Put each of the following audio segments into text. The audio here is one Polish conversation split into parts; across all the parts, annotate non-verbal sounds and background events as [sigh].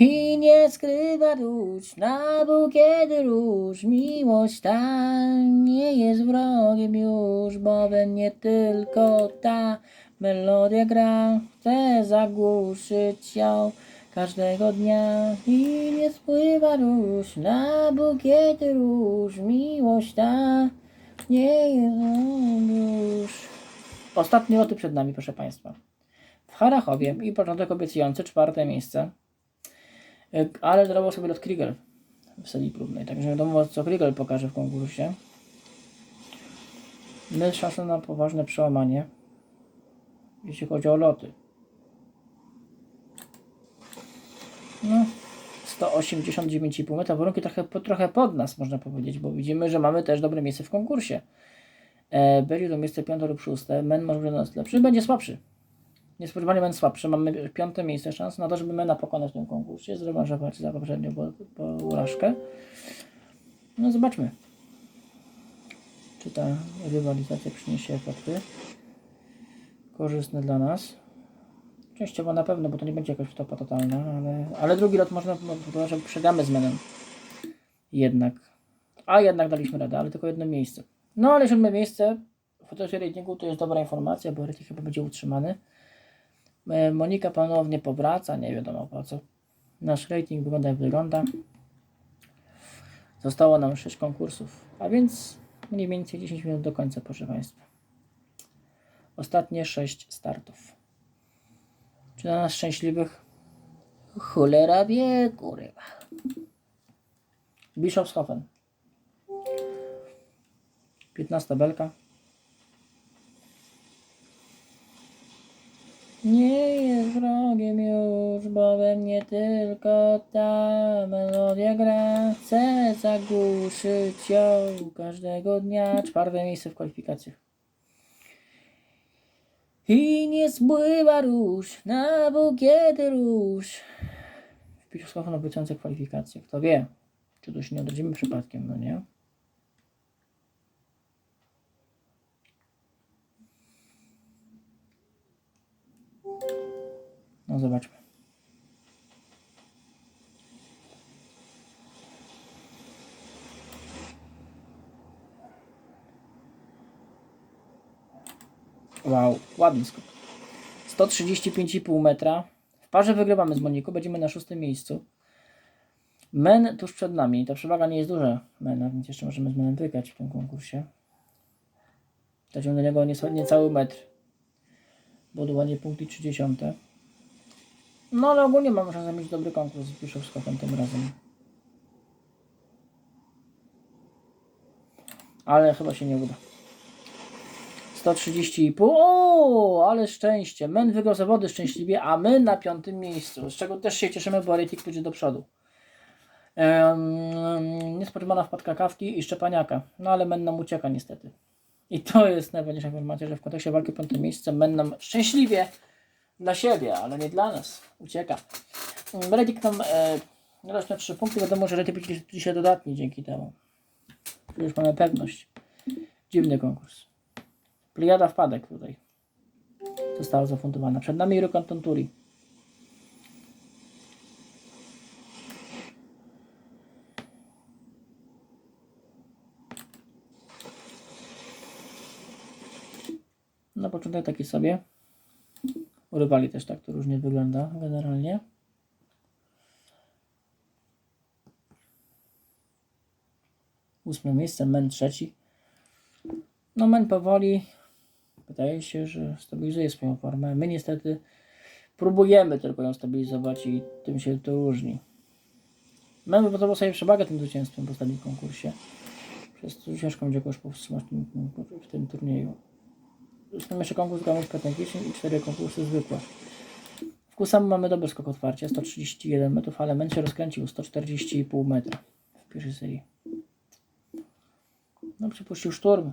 I nie skrywa róż na bukiet róż. Miłość ta nie jest wrogiem już, bowiem nie tylko ta melodia gra. Chcę zagłuszyć ją każdego dnia. I nie spływa róż na bukiet róż. Miłość ta nie jest wrogiem już. Ostatnie loty przed nami, proszę Państwa. W Harachowie i początek obiecujący czwarte miejsce. Ale zrobił sobie lot Kriegel w serii próbnej. Także wiadomo, co Kriegel pokaże w konkursie. My szansę na poważne przełamanie, jeśli chodzi o loty. No, 189,5 metra. Warunki trochę, trochę pod nas, można powiedzieć, bo widzimy, że mamy też dobre miejsce w konkursie. Będzie to miejsce piąte lub szóste. Men może do nas lepszy, będzie słabszy. Niespodziewanie Men słabszy. Mamy piąte miejsce szans na to, żeby Mena pokonać w tym konkursie, zrewanżować za poprzednią po, porażkę. No zobaczmy, czy ta rywalizacja przyniesie efekty korzystne dla nas. Częściowo na pewno, bo to nie będzie jakaś topa totalna, ale, ale drugi lot można, no, że przegramy z Menem. Jednak. A jednak daliśmy radę, ale tylko jedno miejsce. No ale siódme miejsce w fotosie ratingu to jest dobra informacja, bo rating chyba będzie utrzymany. E, Monika ponownie powraca, nie wiadomo po co. Nasz rating wygląda jak wygląda. Zostało nam 6 konkursów, a więc mniej więcej 10 minut do końca, proszę Państwa. Ostatnie 6 startów. Czy dla nas szczęśliwych? Cholera wie, kurwa. Bischofshofen. 15 belka. Nie jest wrogiem już, bowiem nie tylko ta melodia gra. Chcę zagłuszyć ją każdego dnia. Czwarte miejsce w kwalifikacjach. I nie spływa róż na bukiety róż. Wpisz słowo na obiecujące kwalifikacje. Kto wie, czy tu się nie odrodzimy przypadkiem, no nie? No zobaczmy. Wow, ładny skok. 135,5 metra. W parze wygrywamy z Moniką, będziemy na szóstym miejscu. Men tuż przed nami. Ta przewaga nie jest duża Mena, więc jeszcze możemy z Menem wygrać w tym konkursie. Dać do niego niecały metr. Budowanie punkty 30. No ale ogólnie mamy szansę mieć dobry konkurs z Biszowskopem tym razem. Ale chyba się nie uda. 130,5. O, ale szczęście. Men wygrał zawody szczęśliwie, a my na piątym miejscu. Z czego też się cieszymy, bo rating pójdzie do przodu. Um, niespodziewana wpadka kawki i szczepaniaka. No ale Men nam ucieka niestety. I to jest najważniejsza informacja, że w kontekście walki o piąte miejsce Men nam szczęśliwie dla siebie, ale nie dla nas. Ucieka. Redik nam e, rośnie 3 punkty. Wiadomo, że Redik będzie dzisiaj dodatni dzięki temu. Już mamy pewność. Dziwny konkurs. Pliada wpadek tutaj została zafundowana. Przed nami Rokon Tonturi. Na początek taki sobie. U rywali też tak to różnie wygląda generalnie. Ósme miejsce, Men trzeci. No Men powoli wydaje się, że stabilizuje swoją formę. My niestety próbujemy tylko ją stabilizować i tym się to różni. Men wypracował sobie przewagę tym zwycięstwem w ostatnim konkursie. Przez co ciężko będzie go już powstrzymać w tym, w turnieju. Zresztą jeszcze konkurs gramy strategiczny i cztery konkursy zwykłe. W Kusamu mamy dobry skok otwarcia, 131 metrów, ale Men się rozkręcił 140,5 metra w pierwszej serii. No przypuścił szturm.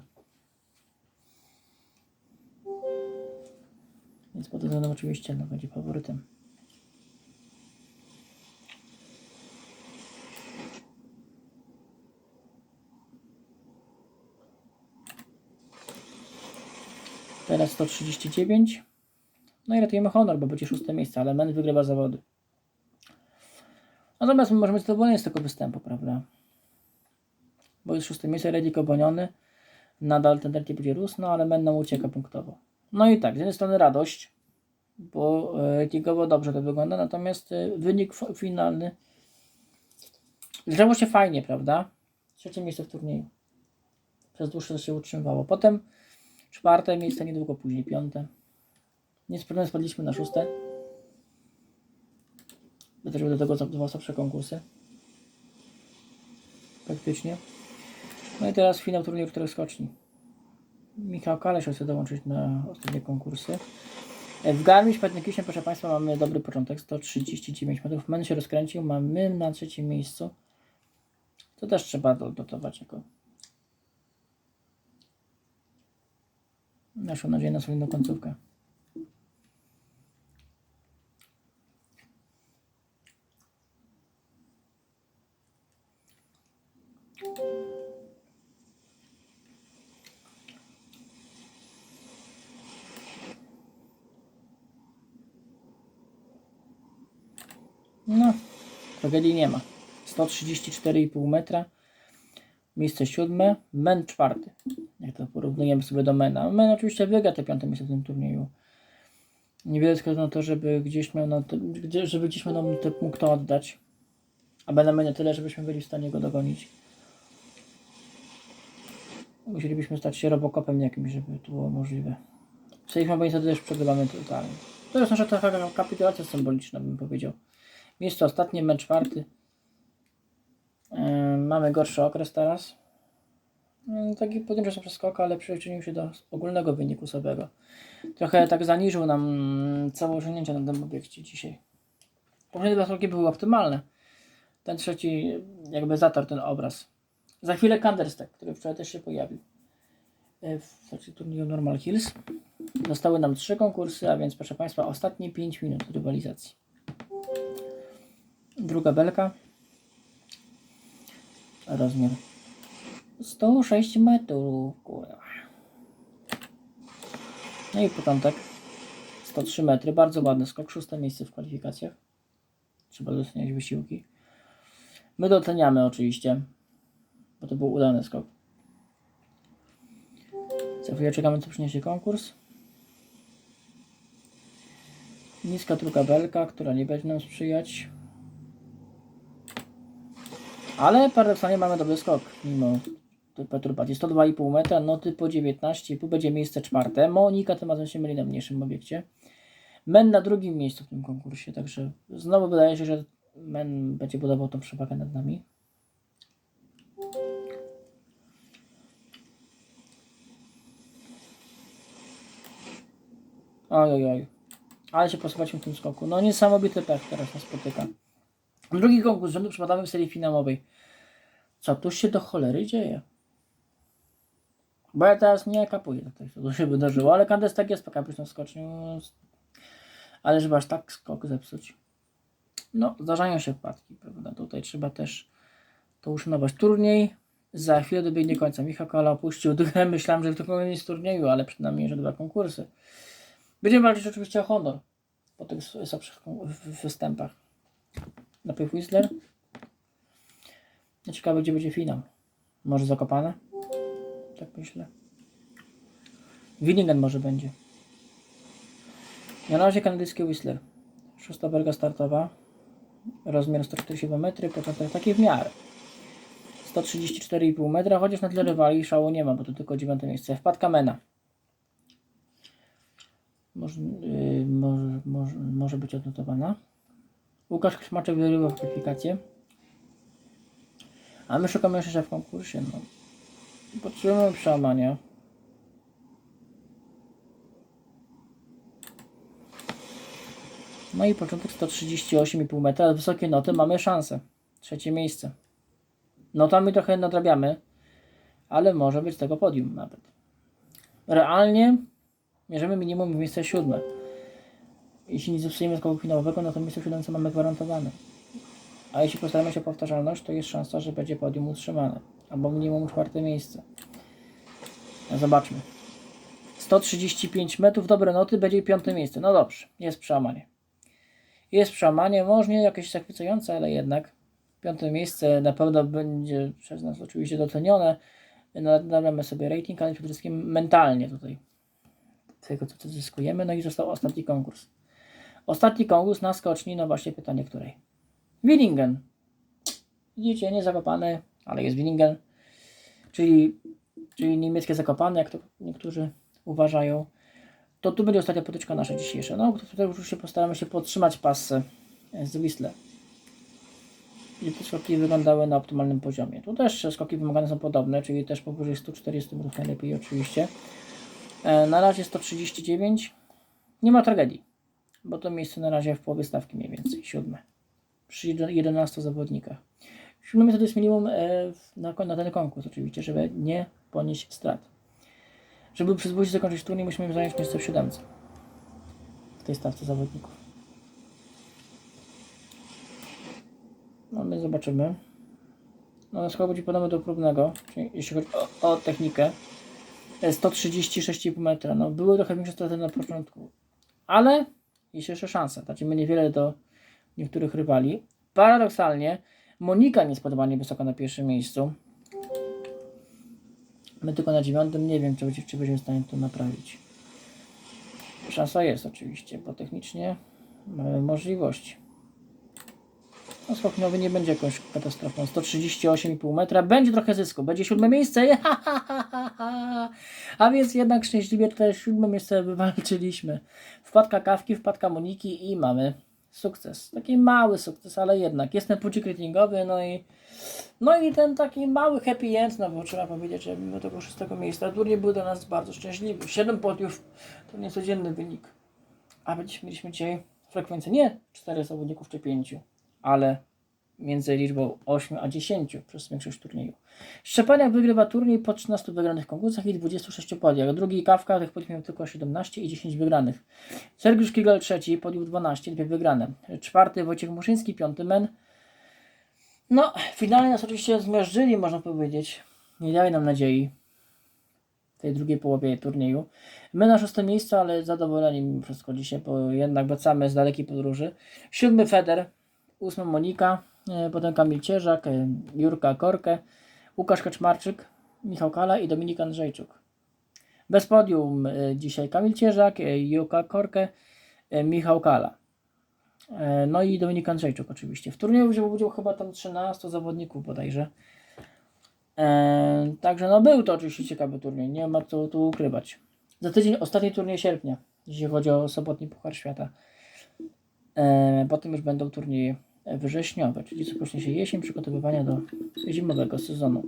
Więc pod względem oczywiście no, będzie faworytem. Teraz 139. No i ratujemy honor, bo będzie szóste miejsce, ale Men wygrywa zawody. Natomiast my możemy zadowoleni z tego występu, prawda? Bo jest szóste miejsce, Redik oboniony. Nadal ten tempo będzie rósł, no ale będą ucieka punktowo. No i tak, z jednej strony radość, bo e, ligowo dobrze to wygląda, natomiast e, wynik finalny zaczęło się fajnie, prawda? Trzecie miejsce w turnieju. Przez dłuższy czas się utrzymywało. Potem czwarte miejsce, niedługo później piąte. Niespełna spadliśmy na szóste. Były do tego dwa słabsze konkursy. Praktycznie. No i teraz finał turnieju czterech skoczni. Michał Kalesz chce dołączyć na ostatnie konkursy. E, W Garmisch Partenkirchen, proszę Państwa, mamy dobry początek, 139 metrów. Men się rozkręcił, mamy na trzecim miejscu. To też trzeba do- dotować jako naszą nadzieję na solidną końcówkę. No, tragedii nie ma. 134,5 metra. Miejsce siódme. Men czwarty. Jak to porównujemy sobie do Mena. Men oczywiście wygra te piąte miejsce w tym turnieju. Niewiele wskazuje na to, żeby gdzieś miał na to, gdzie, żeby gdzieś miał nam mógł to oddać. A Benem nie tyle, żebyśmy byli w stanie go dogonić. Musielibyśmy stać się robokopem jakimś, żeby to było możliwe. Przejdźmy, bo niestety też przegrywamy totalnie. To jest nasza taka kapitulacja symboliczna, bym powiedział. Miejsce ostatnie, mecz czwarty. Yy, mamy gorszy okres teraz. Yy, taki pojedynczy przeskok, ale przyczynił się do ogólnego wyniku sobie. Trochę tak zaniżył nam całe osiągnięcia na tym obiekcie dzisiaj. Poprzednie dwa skoki były optymalne. Ten trzeci jakby zatarł ten obraz. Za chwilę Candlestick, który wczoraj też się pojawił. Yy, W trakcie turnieju Normal Hills. Zostały nam trzy konkursy, a więc proszę Państwa, ostatnie 5 minut rywalizacji. Druga belka. Rozmiar 106 metrów. kurwa. No i początek. 103 metry. Bardzo ładny skok. Szóste miejsce w kwalifikacjach. Trzeba doceniać wysiłki. My doceniamy oczywiście, bo to był udany skok. Za chwilę czekamy, co przyniesie konkurs. Niska druga belka, która nie będzie nam sprzyjać. Ale paradoksalnie mamy dobry skok, mimo perturbacji. 102,5 metra, noty po 19,5 będzie miejsce czwarte. Monika tym razem się myli na mniejszym obiekcie. Men na drugim miejscu w tym konkursie, także znowu wydaje się, że Men będzie budował tą przewagę nad nami. Oj, oj, oj. Ale się posuwaliśmy w tym skoku. No niesamowity pech teraz nas spotyka. Drugi konkurs rzędu przypadamy w serii finałowej. Co tu się do cholery dzieje? Bo ja teraz nie kapuję, to, to, to się wydarzyło, ale Kandes tak jest po kapryśną skocznią. Ale żeby aż tak skok zepsuć. No, zdarzają się wpadki, prawda? Tutaj trzeba też to uszanować. Turniej za chwilę dobiegnie końca. Michał Kola opuścił drugą. [laughs] Myślałem, że to koniec turnieju, ale przynajmniej jeszcze dwa konkursy. Będziemy walczyć oczywiście o honor po tych słabszych występach. Napływ Whistler. Ciekawe, gdzie będzie finał. Może Zakopane? Tak myślę. Willingen może będzie. Na razie kanadyjski Whistler. Szósta belga startowa. Rozmiar 147 metry, początek taki w miarę. 134,5 metra, chociaż na tle rywali szału nie ma, bo to tylko dziewiąte miejsce. Wpadka Mena. Może, yy, może, może, może być odnotowana. Łukasz Krzmaczek w kwalifikację. A my szukamy jeszcze w konkursie. No. Potrzebujemy przełamania. No i początek 138,5 metra. Wysokie noty mamy szansę. Trzecie miejsce. Notami trochę nadrabiamy, ale może być tego podium nawet. Realnie mierzymy minimum miejsce siódme. Jeśli nie zepsujemy skoku finałowego, no to miejsce siódemce mamy gwarantowane. A jeśli postaramy się o powtarzalność, to jest szansa, że będzie podium utrzymane. Albo minimum czwarte miejsce. No zobaczmy. 135 metrów, dobre noty, będzie piąte miejsce. No dobrze, jest przełamanie. Jest przełamanie, może nie jakieś zachwycające, ale jednak. Piąte miejsce na pewno będzie przez nas oczywiście docenione. Nadamy sobie rating, ale przede wszystkim mentalnie tutaj tego, co zyskujemy. No i został ostatni konkurs. Ostatni konkurs na skoczni, no właśnie pytanie której? Willingen. Widzicie, nie zakopany, ale jest Willingen. Czyli, czyli niemieckie zakopane, jak to niektórzy uważają. To tu będzie ostatnia potyczka nasza dzisiejsza. No, tutaj już się postaramy się podtrzymać pasy z Whistler. Gdzie te skoki wyglądały na optymalnym poziomie. Tu też skoki wymagane są podobne, czyli też powyżej 140 metrów najlepiej oczywiście. E, na razie 139. Nie ma tragedii, bo to miejsce na razie w połowie stawki mniej więcej, siódme. Przy 11 zawodnikach. Siódme to jest minimum e, na, na ten konkurs oczywiście, żeby nie ponieść strat. Żeby przyzwolić zakończyć turniej, musimy zająć miejsce w siódemce. W tej stawce zawodników. No my zobaczymy. No na skoro podobny do próbnego, czyli jeśli chodzi o, o technikę. e, 136,5 metra. No były trochę większe straty na początku. Ale jest jeszcze szansa. Tracimy niewiele do niektórych rywali. Paradoksalnie Monika niespodziewanie wysoko na pierwszym miejscu. My tylko na dziewiątym. Nie wiem, czy, będzie- czy będziemy w stanie to naprawić. Szansa jest oczywiście, bo technicznie mamy możliwości. No skok nowy nie będzie jakąś katastrofą. 138,5 metra. Będzie trochę zysku. Będzie siódme miejsce. [laughs] Ha, ha, ha, ha. A więc jednak szczęśliwie tutaj siódme miejsce wywalczyliśmy. Wpadka kawki, wpadka Moniki i mamy sukces. Taki mały sukces, ale jednak. Jest ten pucik ratingowy, no i no i ten taki mały happy end, no bo trzeba powiedzieć, że mimo tego szóstego miejsca turniej był dla nas bardzo szczęśliwy. 7 podiów to niecodzienny wynik. A mieliśmy dzisiaj frekwencję nie 4 zawodników czy 5, ale między liczbą 8 a 10 przez większość turnieju. Szczepaniak wygrywa turniej po 13 wygranych konkursach i 26 podiach. Drugi Kawka, tych miał tylko 17 i 10 wygranych. Sergiusz Kigel trzeci, podium 12, dwie wygrane. Czwarty Wojciech Muszyński, piąty Men. No, finalnie nas oczywiście zmiażdżyli, można powiedzieć. Nie dali nam nadziei w tej drugiej połowie turnieju. My na szóste miejsce, ale zadowoleni mimo wszystko dzisiaj, bo jednak wracamy z dalekiej podróży. Siódmy Feder, ósmy Monika, potem Kamil Cierzak, e, Jurka Korkę, Łukasz Kaczmarczyk, Michał Kala i Dominik Andrzejczuk. Bez podium e, dzisiaj Kamil Cierzak, e, Jurka Korkę, e, Michał Kala. E, No i Dominik Andrzejczuk oczywiście. W turnieju wziął udział chyba tam 13 zawodników bodajże. E, także no był to oczywiście ciekawy turniej, nie ma co tu ukrywać. Za tydzień ostatni turniej sierpnia, jeśli chodzi o sobotni Puchar Świata. E, potem już będą turnieje wrześniowe, czyli rozpocznie się jesień, przygotowywania do zimowego sezonu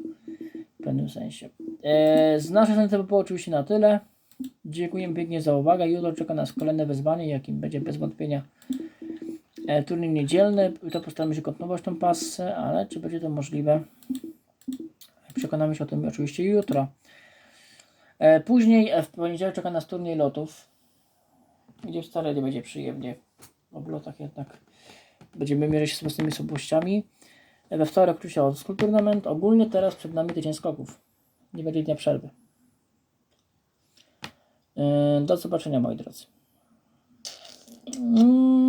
w pewnym sensie. E, z naszej strony to by było oczywiście na tyle. Dziękuję pięknie za uwagę. Jutro czeka nas kolejne wyzwanie, jakim będzie bez wątpienia e, turniej niedzielny. To postaramy się kontynuować tą pasę, ale czy będzie to możliwe? Przekonamy się o tym oczywiście jutro. E, później e, w poniedziałek czeka nas turniej lotów, gdzie wcale nie będzie przyjemnie. W oblotach jednak będziemy mierzyć się z mocnymi słabościami. We wtorek od Tournament. Ogólnie teraz przed nami tydzień skoków. Nie będzie dnia przerwy. E, Do zobaczenia moi drodzy. Mm.